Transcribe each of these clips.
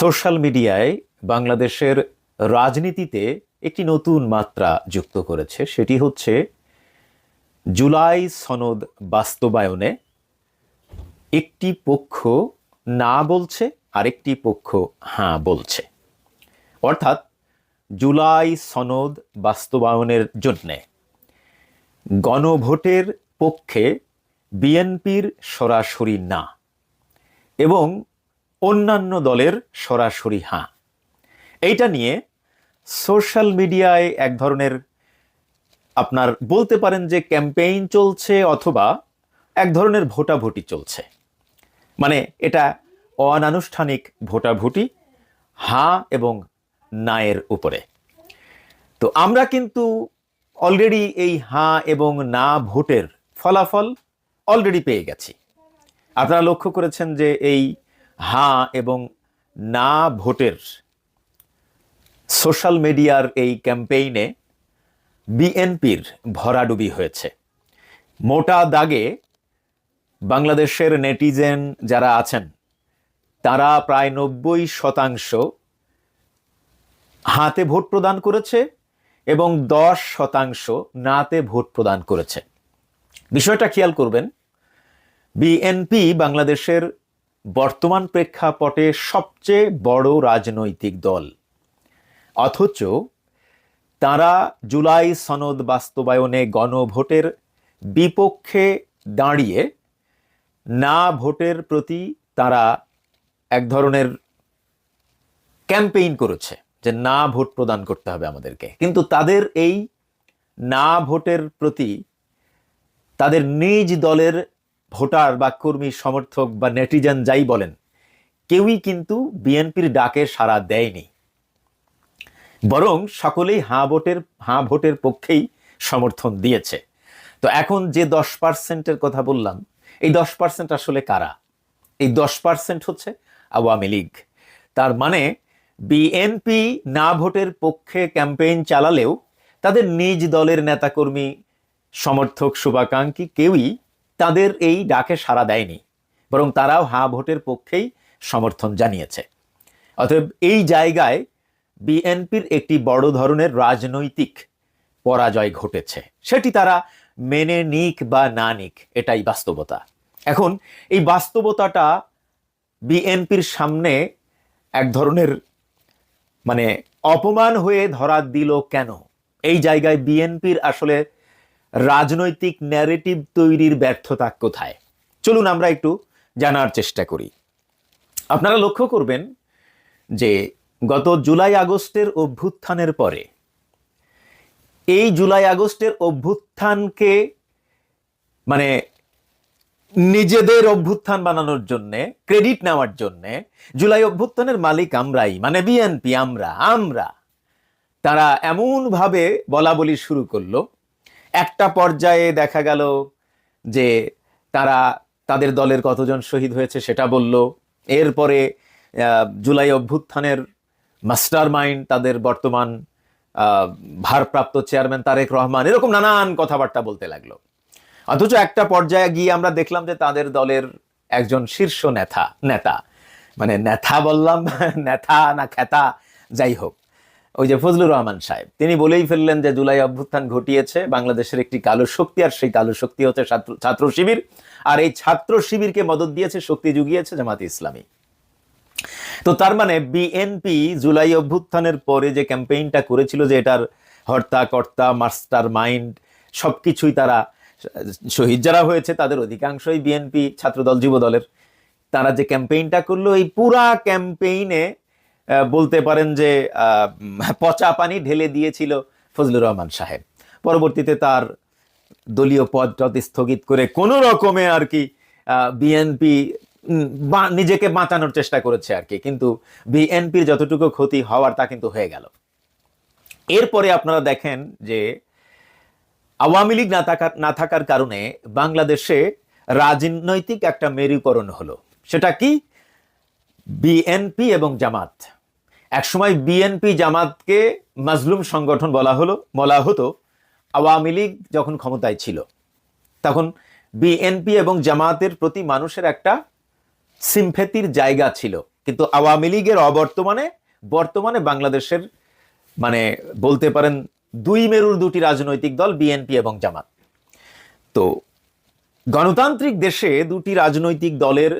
Social মিডিয়ায় বাংলাদেশের রাজনীতিতে একটি নতুন মাত্রা যুক্ত করেছে। সেটি হচ্ছে জুলাই সনদ বাস্তবায়নে একটি পক্ষ না বলছে, আরেকটি পক্ষ হ্যাঁ বলছে। অর্থাৎ জুলাই সনদ বাস্তবায়নের জন্যে গণভোটের পক্ষে বিএনপির সরাসরি না এবং অন্যান্য দলের সরাসরি হাঁ। এইটা নিয়ে সোশ্যাল মিডিয়ায় এক ধরনের আপনার বলতে পারেন যে ক্যাম্পেইন চলছে অথবা এক ধরনের ভোটাভুটি চলছে। মানে এটা অনানুষ্ঠানিক ভোটাভুটি, হাঁ এবং নায়ের উপরে। তো আমরা কিন্তু অলরেডি এই হাঁ এবং না ভোটের ফলাফল অলরেডি পেয়ে গেছি। আপনারা লক্ষ্য করেছেন যে এই হাঁ এবং না ভোটের সোশ্যাল মিডিয়ার এই ক্যাম্পেইনে বিএনপির ভরাডুবি হয়েছে। মোটা দাগে বাংলাদেশের নেটিজেন যারা আছেন, তারা প্রায় নব্বই শতাংশ হাতে ভোট প্রদান করেছে এবং দশ শতাংশ নাতে ভোট প্রদান করেছে। বিষয়টা খেয়াল করবেন, বিএনপি বাংলাদেশের বর্তমান প্রেক্ষাপটে সবচেয়ে বড় রাজনৈতিক দল। অথচ তারা জুলাই সনদ বাস্তবায়নে গণভোটের বিপক্ষে দাঁড়িয়ে না ভোটের প্রতি তারা এক ধরনের ক্যাম্পেইন করেছে যে না ভোট প্রদান করতে হবে আমাদেরকে। কিন্তু তাদের এই না ভোটের প্রতি তাদের নিজ দলের ভোটার বা কর্মী, সমর্থক বা নেটিজেন যাই বলেন, কেউই কিন্তু বিএনপির ডাকে সাড়া দেয়নি। বরং সকলেই হাঁ ভোটের হাঁ ভোটের পক্ষেই সমর্থন দিয়েছে। তো এখন যে দশ পার্সেন্টের কথা বললাম, এই দশ পার্সেন্ট আসলে কারা? এই দশ পার্সেন্ট হচ্ছে আওয়ামী লীগ। তার মানে বিএনপি না ভোটের পক্ষে ক্যাম্পেইন চালালেও তাদের নিজ দলের নেতাকর্মী, সমর্থক, শুভাকাঙ্ক্ষী কেউই তাদের এই ডাকে সাড়া দেয়নি, বরং তারাও হা ভোটের পক্ষেই সমর্থন জানিয়েছে। অতএব এই জায়গায় বিএনপির একটি বড় ধরনের রাজনৈতিক পরাজয় ঘটেছে। সেটি তারা মেনে নিক বা না নিক, এটাই বাস্তবতা। এখন এই বাস্তবতাটা বিএনপির সামনে এক ধরনের মানে অপমান হয়ে ধরা দিল কেন? এই জায়গায় বিএনপির আসলে রাজনৈতিক ন্যারেটিভ তৈরির ব্যর্থতা কোথায়? চলুন আমরা একটু জানার চেষ্টা করি। আপনারা লক্ষ্য করবেন যে গত জুলাই আগস্টের অভ্যুত্থানের পরে, এই জুলাই আগস্টের অভ্যুত্থানকে মানে নিজেদের অভ্যুত্থান বানানোর জন্য ক্রেডিট নেওয়ার জন্য জুলাই অভ্যুত্থানের মালিক আমরাই মানে বিএনপি আমরা আমরা। তারা এমনভাবে বলা বলি শুরু করল একটা পর্যায়ে দেখা গেল যে তারা তাদের দলের কতজন শহীদ হয়েছে সেটা বলল। এরপরে জুলাই অভ্যুত্থানের মাস্টার মাইন্ড তাদের বর্তমান ভারপ্রাপ্ত চেয়ারম্যান তারেক রহমান, এরকম নানান কথাবার্তা বলতে লাগল। অথচ একটা পর্যায়ে গিয়ে আমরা দেখলাম যে তাদের দলের একজন শীর্ষ নেতা নেতা মানে নেতা বললাম, নেতা না খেতা, যাই হোক। ওই যে ফজলুর রহমান সাহেব, তিনি বলেই ফেললেন যে জুলাই অভ্যুত্থান ঘটিয়েছে, বাংলাদেশের একটি কালো শক্তি, আর সেই কালো শক্তি হচ্ছে ছাত্র শিবির, আর এই ছাত্র শিবিরকে মদত দিয়েছে, শক্তি জুগিয়েছে জামাতে ইসলামী। তো তার মানে বিএনপি জুলাই অভ্যুত্থানের পরে যে ক্যাম্পেইনটা করেছিল যে এটার হর্তা কর্তা মাস্টার মাইন্ড সবকিছুই তারা শহীদ যারা হয়েছে, তাদের অধিকাংশই বিএনপি ছাত্রদল যুব দলের তারা যে ক্যাম্পেইনটা করল, এই পুরা ক্যাম্পেইনে বলতে পারেন যে পচা পানি ঢেলে দিয়েছিল ফজলুর রহমান সাহেব। পরবর্তীতে তার দলীয় পদ স্থগিত করে কোনো রকমে আর কি বিএনপি নিজেকে বাঁচানোর চেষ্টা করেছে আর কি। কিন্তু বিএনপির যতটুকু ক্ষতি হওয়ার তা কিন্তু হয়ে গেল। এরপরে আপনারা দেখেন যে, আওয়ামী লীগ না থাকার না থাকার কারণে বাংলাদেশে রাজনৈতিক একটা মেরুকরণ হলো। সেটা কি? বিএনপি এবং জামাত। একসময় বিএনপি জামাতকে মাজলুম সংগঠন বলা হলো, বলা হতো, আওয়ামী লীগ যখন ক্ষমতায় ছিল, তখন বিএনপি এবং জামাতের প্রতি মানুষের একটা সিম্পেতির জায়গা ছিল। কিন্তু আওয়ামী লীগের অবর্তমানে, বর্তমানে বাংলাদেশের মানে বলতে পারেন দুই মেরুর দুটি রাজনৈতিক দল, বিএনপি এবং জামাত। তো গণতান্ত্রিক দেশে দুটি রাজনৈতিক দলের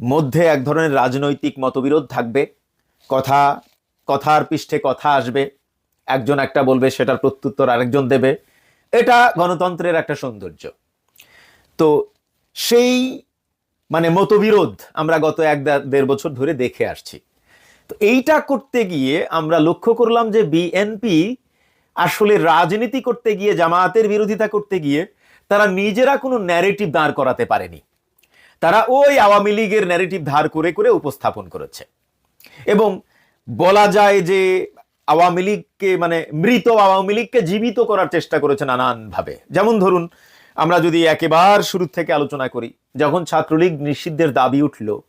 মধ্যে এক ধরনের রাজনৈতিক মতবিরোধ থাকবে। কথা, কথার পৃষ্ঠে কথা আসবে। একজন একটা বলবে, সেটার প্রত্যুত্তর আরেকজন দেবে। এটা গণতন্ত্রের একটা সৌন্দর্য। তো সেই মানে মতবিরোধ আমরা গত এক দেড় বছর ধরে দেখে আসছি। তো এইটা করতে গিয়ে আমরা লক্ষ্য করলাম যে বিএনপি আসলে রাজনীতি করতে গিয়ে, জামায়াতের বিরোধিতা করতে গিয়ে তারা নিজেরা কোনো ন্যারেটিভ দাঁড় করাতে পারেনি। তারা ওই আওয়ামী লীগের ন্যারেটিভ ধার করে করে উপস্থাপন করেছে। এবং বলা যায় যে আওয়ামী লীগকে মানে মৃত আওয়ামী লীগকে জীবিত করার চেষ্টা করেছে নানানভাবে। যেমন ধরুন, আমরা যদি একেবার শুরু থেকে আলোচনা করি, যখন ছাত্রলীগ নিষিদ্ধের দাবি উঠল,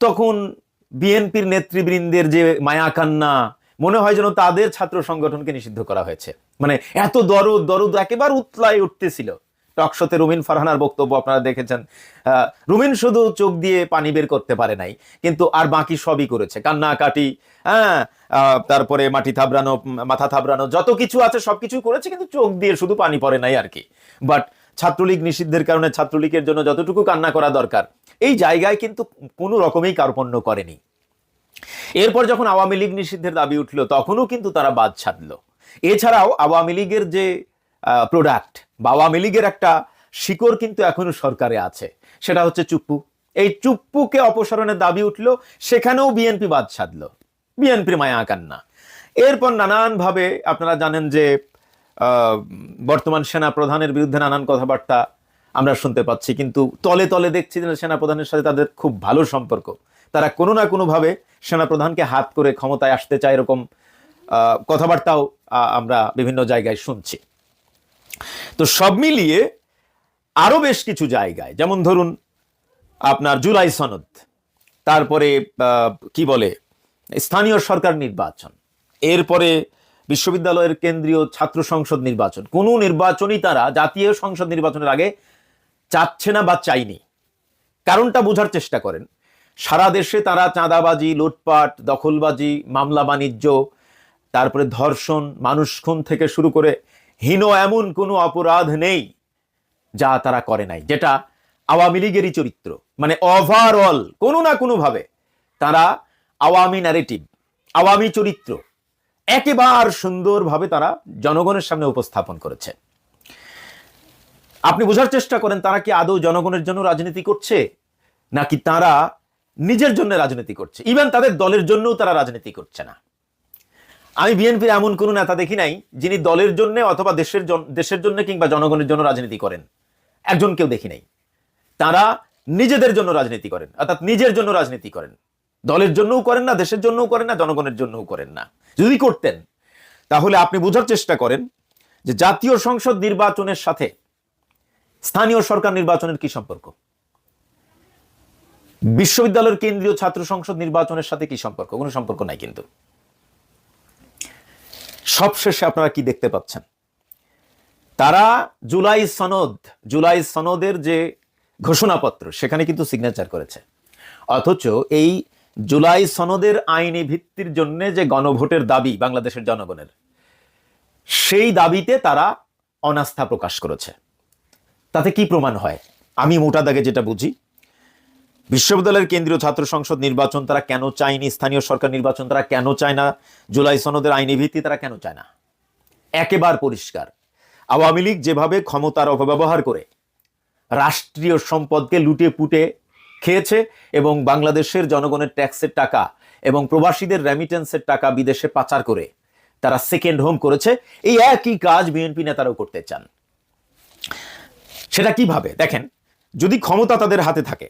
তখন বিএনপির নেতৃবৃন্দের যে মায়াকান্না, মনে হয় যেন তাদের ছাত্র সংগঠনকে নিষিদ্ধ করা হয়েছে। মানে এত দরদ দরদ একেবারে উতলায় উঠতেছিল। টকশোতে রুমিন ফারহানার বক্তব্য আপনারা দেখেছেন। রুমিন শুধু চোখ দিয়ে পানি বের করতে পারে নাই, কিন্তু আর বাকি সবই করেছে। কান্নাকাটি হ্যাঁ তারপরে মাটি থাবড়ানো, মাথা থাবড়ানো, যত কিছু আছে সব সবকিছু করেছে, কিন্তু চোখ দিয়ে শুধু পানি পড়ে নাই আর কি। বাট ছাত্রলীগ নিষিদ্ধের কারণে ছাত্রলীগের জন্য যতটুকু কান্না করা দরকার, এই জায়গায় কিন্তু কোনো রকমেই কার্পণ্য করেনি। এরপর যখন আওয়ামী লীগ নিষিদ্ধের দাবি উঠল, তখনও কিন্তু তারা বাদ ছাড়লো। এছাড়াও আওয়ামী লীগের যে প্রোডাক্ট বা আওয়ামী লীগের একটা শিকড় কিন্তু এখনও সরকারে আছে। সেটা হচ্ছে চুপ্পু। এই চুপ্পুকে অপসারণের দাবি উঠল, সেখানেও বিএনপি বাদ ছাড়লো বিএনপির মায়া কান্না। এরপর নানানভাবে আপনারা জানেন যে বর্তমান সেনা প্রধানের বিরুদ্ধে নানান কথাবার্তা আমরা শুনতে পাচ্ছি, কিন্তু তলে তলে দেখছি যে সেনা প্রধানের সাথে তাদের খুব ভালো সম্পর্ক। তারা কোনো না কোনোভাবে সেনা প্রধানকে হাত করে ক্ষমতায় আসতে চায় এরকম কথাবার্তাও আমরা বিভিন্ন জায়গায় শুনছি। তো সব মিলিয়ে আরও বেশ কিছু জায়গায়, যেমন ধরুন আপনার জুলাই সনদ, তারপরে কি বলে, স্থানীয় সরকার নির্বাচন, এরপরে বিশ্ববিদ্যালয়ের কেন্দ্রীয় ছাত্র সংসদ নির্বাচন, কোনো নির্বাচনই তারা জাতীয় সংসদ নির্বাচনের আগে চাচ্ছে না বা চাইনি কারণটা বোঝার চেষ্টা করেন, সারা দেশে তারা চাঁদাবাজি, লুটপাট, দখলবাজি, মামলা বাণিজ্য, তারপরে ধর্ষণ, মানুষ খুন থেকে শুরু করে হীন এমন কোনো অপরাধ নেই যা তারা করে নাই, যেটা আওয়ামী লীগেরই চরিত্র। মানে ওভারঅল কোনো না কোনোভাবে তারা আওয়ামী ন্যারেটিভ আওয়ামী চরিত্র একেবার সুন্দরভাবে তারা জনগণের সামনে উপস্থাপন করেছে। আপনি বোঝার চেষ্টা করেন, তারা কি আদৌ জনগণের জন্য রাজনীতি করছে? নাকি তারা নিজের জন্য রাজনীতি করছে? ইভেন তাদের দলের জন্যও তারা রাজনীতি করছে না। আমি বিএনপির এমন কোনো নেতা দেখি নাই যিনি দলের জন্য অথবা দেশের দেশের জন্য কিংবা জনগণের জন্য রাজনীতি করেন। একজন কেউ দেখি নাই। তারা নিজেদের জন্য রাজনীতি করেন, অর্থাৎ নিজের জন্য রাজনীতি করেন। দলের জন্যও করেন না, দেশের জন্যও করেন না, জনগণের জন্যও করেন না। যদি করতেন, তাহলে আপনি বোঝার চেষ্টা করেন যে জাতীয় সংসদ নির্বাচনের সাথে স্থানীয় সরকার নির্বাচনের কি সম্পর্ক? বিশ্ববিদ্যালয়ের কেন্দ্রীয় ছাত্র সংসদ নির্বাচনের সাথে কি সম্পর্ক? কোনো সম্পর্ক নাই কিন্তু। সবশেষে আপনারা কি দেখতে পাচ্ছেন? তারা জুলাই সনদ, জুলাই সনদের যে ঘোষণাপত্র, সেখানে কিন্তু সিগনেচার করেছে। অথচ এই জুলাই সনদের আইনি ভিত্তির জন্য যে গণভোটের দাবি বাংলাদেশের জনগণের, সেই দাবিতে তারা অনাস্থা প্রকাশ করেছে। তাতে কি প্রমাণ হয়? আমি মোটা দাগে যেটা বুঝি বিশ্ববিদ্যালয়ের কেন্দ্রীয় ছাত্র সংসদ নির্বাচন তারা কেন চায়নি? স্থানীয় সরকার নির্বাচন তারা কেন চায় না? জুলাই সনদের আইনি ভিত্তি তারা কেন চায় না? একেবার পরিষ্কার। আওয়ামী লীগ যেভাবে ক্ষমতার অপব্যবহার করে রাষ্ট্রীয় সম্পদকে লুটে পুটে খেয়েছে এবং বাংলাদেশের জনগণের ট্যাক্সের টাকা এবং প্রবাসীদের রেমিটেন্সের টাকা বিদেশে পাচার করে তারা সেকেন্ড হোম করেছে, এই একই কাজ বিএনপি নেতারাও করতে চান। সেটা কীভাবে? দেখেন, যদি ক্ষমতা তাদের হাতে থাকে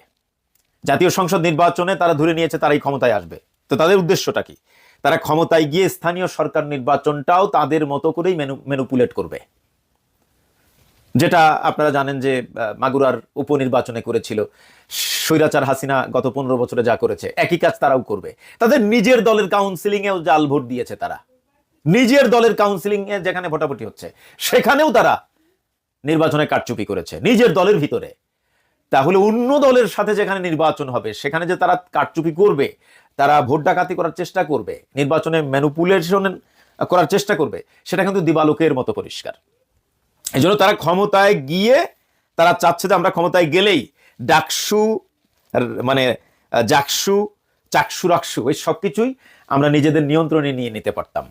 জাতীয় সংসদ নির্বাচনে তারা ধরে নিয়েছে তারাই ক্ষমতায় আসবে। তো তাদের উদ্দেশ্যটা কি? তারা ক্ষমতায় গিয়ে স্থানীয় সরকার নির্বাচনটাও তাদের মতো করেই মেনুপুলেট করবে। যেটা আপনারা জানেন যে মাগুরার উপনির্বাচনে করেছিল। স্বৈরাচার হাসিনা গত পনেরো বছরে যা করেছে, একই কাজ তারাও করবে। তাদের নিজের দলের কাউন্সিলিং এও জাল ভোট দিয়েছে তারা। নিজের দলের কাউন্সিলিং এ যেখানে ভোটাভুটি হচ্ছে, সেখানেও তারা নির্বাচনে কারচুপি করেছে, নিজের দলের ভিতরে। তাহলে অন্য দলের সাথে যেখানে নির্বাচন হবে, সেখানে যে তারা কারচুপি করবে, তারা ভোট ডাকাতি করার চেষ্টা করবে, নির্বাচনে ম্যানুপুলেশন করার চেষ্টা করবে, সেটা কিন্তু দিবালোকের মতো পরিষ্কার। এই জন্য তারা ক্ষমতায় গিয়ে তারা চাচ্ছে যে আমরা ক্ষমতায় গেলেই ডাকসু মানে জাকসু, চাকসু, রাকসু, এই সব কিছুই আমরা নিজেদের নিয়ন্ত্রণে নিয়ে নিতে পারতাম।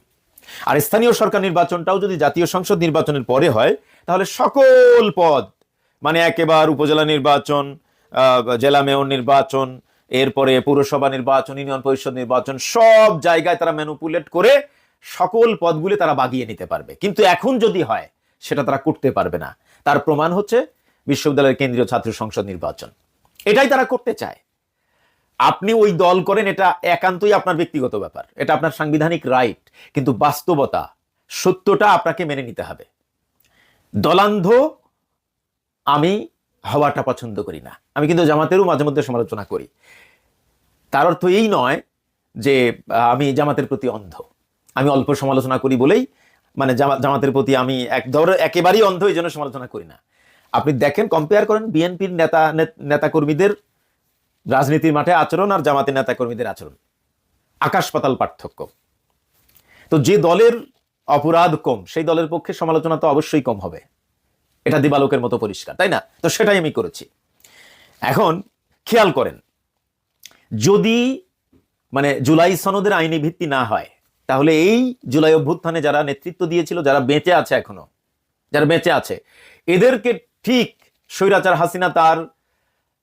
আর স্থানীয় সরকার নির্বাচনটাও যদি জাতীয় সংসদ নির্বাচনের পরে হয়, তাহলে সকল পদ মানে একেবারে উপজেলা নির্বাচন জেলা মেয়র নির্বাচন, এরপরে পৌরসভা নির্বাচন, ইউনিয়ন পরিষদ নির্বাচন, সব জায়গায় তারা ম্যানুপুলেট করে সকল পদগুলি তারা বাগিয়ে নিতে পারবে। কিন্তু এখন যদি হয়, সেটা তারা করতে পারবে না। তার প্রমাণ হচ্ছে বিশ্ববিদ্যালয়ের কেন্দ্রীয় ছাত্র সংসদ নির্বাচন। এটাই তারা করতে চায়। আপনি ওই দল করেন, এটা একান্তই আপনার ব্যক্তিগত ব্যাপার। এটা আপনার সাংবিধানিক রাইট কিন্তু বাস্তবতা, সত্যটা আপনাকে মেনে নিতে হবে। দলান্ধ আমি হওয়াটা পছন্দ করি না। আমি কিন্তু জামাতেরও মাঝে মধ্যে সমালোচনা করি। তার অর্থ এই নয় যে, আমি জামাতের প্রতি অন্ধ। আমি অল্প সমালোচনা করি বলেই মানে জামা- জামাতের প্রতি আমি এক ধর, একেবারেই অন্ধ এই জন্য সমালোচনা করি না। আপনি দেখেন কম্পেয়ার করেন বিএনপির নেতা, নেতাকর্মীদের রাজনীতির মাঠে আচরণ আর জামাতের নেতাকর্মীদের আচরণ। আকাশ পাতাল পার্থক্য। তো যে দলের অপরাধ কম, সেই দলের পক্ষে সমালোচনা তো অবশ্যই কম হবে। এটা দিবালোকের মতো পরিষ্কার, তাই না? তো সেটাই আমি করেছি। এখন খেয়াল করেন, যদি মানে জুলাই সনদের আইনি ভিত্তি না হয়, তাহলে এই জুলাই অভ্যুত্থানে যারা নেতৃত্ব দিয়েছিল, যারা বেঁচে আছে এখনও, যারা বেঁচে আছে, এদেরকে ঠিক স্বৈরাচার হাসিনা তার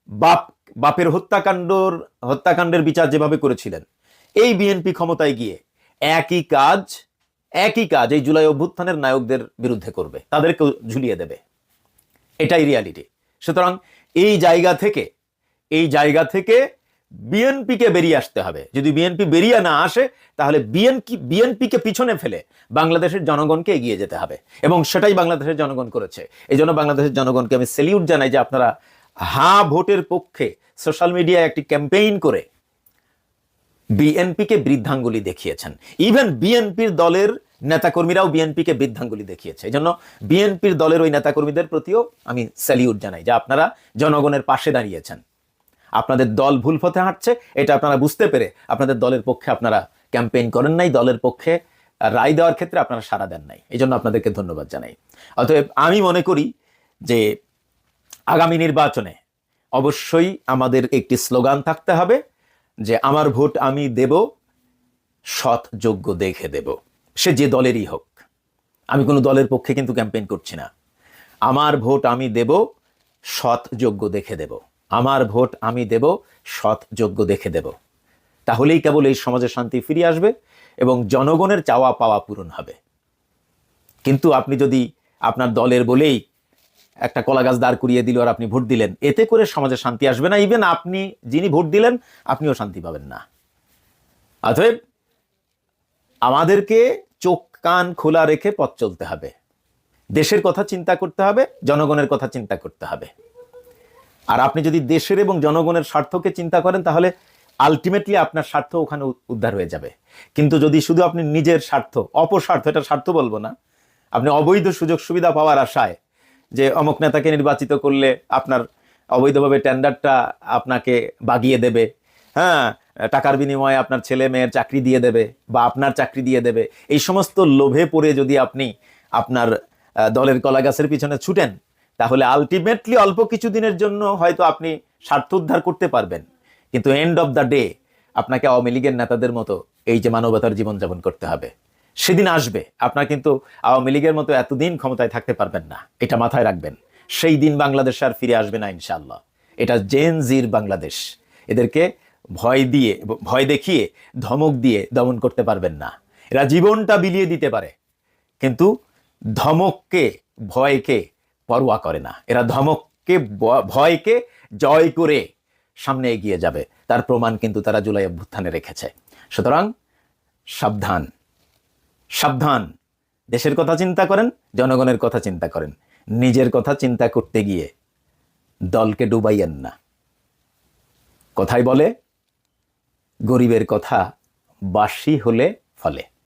বাপ, বাপের হত্যাকাণ্ডর, হত্যাকাণ্ডের বিচার যেভাবে করেছিলেন, এই বিএনপি ক্ষমতায় গিয়ে একই কাজ একই কাজ এই জুলাই অভ্যুত্থানের নায়কদের বিরুদ্ধে করবে তাদেরকে ঝুলিয়ে দেবে। এটাই রিয়ালিটি সুতরাং এই জায়গা থেকে, এই জায়গা থেকে বিএনপিকে বেরিয়ে আসতে হবে। যদি বিএনপি বেরিয়ে না আসে, তাহলে বিএনপি বিএনপিকে পিছনে ফেলে বাংলাদেশের জনগণকে এগিয়ে যেতে হবে। এবং সেটাই বাংলাদেশের জনগণ করেছে। এই জন্য বাংলাদেশের জনগণকে আমি সেলিউট জানাই যে আপনারা হা ভোটের পক্ষে সোশ্যাল মিডিয়ায় একটি ক্যাম্পেইন করে বিএনপিকে বৃদ্ধাঙ্গুলি দেখিয়েছেন। ইভেন বিএনপির দলের নেতাকর্মীরাও বিএনপিকে বৃদ্ধাঙ্গুলি দেখিয়েছে। এই জন্য বিএনপির দলের ওই নেতাকর্মীদের প্রতিও আমি স্যালিউট জানাই যে আপনারা জনগণের পাশে দাঁড়িয়েছেন। আপনাদের দল ভুল পথে হাঁটছে, এটা আপনারা বুঝতে পেরে আপনাদের দলের পক্ষে আপনারা ক্যাম্পেইন করেন নাই, দলের পক্ষে রায় দেওয়ার ক্ষেত্রে আপনারা সাড়া দেন নাই। এই জন্য আপনাদেরকে ধন্যবাদ জানাই। অতএব আমি মনে করি যে আগামী নির্বাচনে অবশ্যই আমাদের একটি স্লোগান থাকতে হবে যে, আমার ভোট আমি দেব, সৎ যোগ্য দেখে দেব। সে যে দলেরই হোক। আমি কোনো দলের পক্ষে কিন্তু ক্যাম্পেইন করছি না। আমার ভোট আমি দেব, সৎ যোগ্য দেখে দেব। আমার ভোট আমি দেব, সৎ যোগ্য দেখে দেব। তাহলেই কেবল এই সমাজে শান্তি ফিরে আসবে এবং জনগণের চাওয়া পাওয়া পূরণ হবে। কিন্তু আপনি যদি আপনার দলের বলেই একটা কলা গাছ দাঁড় করিয়ে দিল আর আপনি ভোট দিলেন, এতে করে সমাজে শান্তি আসবে না। ইভেন আপনি যিনি ভোট দিলেন, আপনিও শান্তি পাবেন না। অতএব আমাদেরকে চোখ, কান খোলা রেখে পথ চলতে হবে। দেশের কথা চিন্তা করতে হবে, জনগণের কথা চিন্তা করতে হবে। আর আপনি যদি দেশের এবং জনগণের স্বার্থকে চিন্তা করেন, তাহলে আলটিমেটলি আপনার স্বার্থ ওখানে উদ্ধার হয়ে যাবে। কিন্তু যদি শুধু আপনি নিজের স্বার্থ, অপস্বার্থ, এটা স্বার্থ বলব না, আপনি অবৈধ সুযোগ সুবিধা পাওয়ার আশায় যে অমুক নেতাকে নির্বাচিত করলে আপনার অবৈধভাবে টেন্ডারটা আপনাকে বাগিয়ে দেবে হ্যাঁ টাকার বিনিময়ে আপনার ছেলে মেয়ের চাকরি দিয়ে দেবে বা আপনার চাকরি দিয়ে দেবে। এই সমস্ত লোভে পড়ে যদি আপনি আপনার দলের কলা গাছের পিছনে ছুটেন, তাহলে আলটিমেটলি অল্প কিছু দিনের জন্য হয়তো আপনি স্বার্থ উদ্ধার করতে পারবেন। কিন্তু এন্ড অফ দ্য ডে আপনাকে আওয়ামী লীগের নেতাদের মতো এই যে মানবতার জীবনযাপন করতে হবে। সেদিন আসবে, আপনার কিন্তু আওয়ামী লীগের মতো এতদিন ক্ষমতায় থাকতে পারবেন না। এটা মাথায় রাখবেন। সেই দিন বাংলাদেশ আর ফিরে আসবে না ইনশাল্লাহ এটা জেন জির বাংলাদেশ। এদেরকে ভয় দিয়ে, ভয় দেখিয়ে, ধমক দিয়ে দমন করতে পারবেন না। এরা জীবনটা বিলিয়ে দিতে পারে, কিন্তু ধমককে, ভয়কে পরোয়া করে না। এরা ধমককে, ভয়কে জয় করে সামনে এগিয়ে যাবে। তার প্রমাণ কিন্তু তারা জুলাই অভ্যুত্থানে রেখেছে। সুতরাং সাবধান সাবধান। দেশের কথা চিন্তা করেন, জনগণের কথা চিন্তা করেন। নিজের কথা চিন্তা করতে গিয়ে দলকে ডুবাইয়েন না। কথাই বলে গরিবের কথা বাসি হলে ফলে।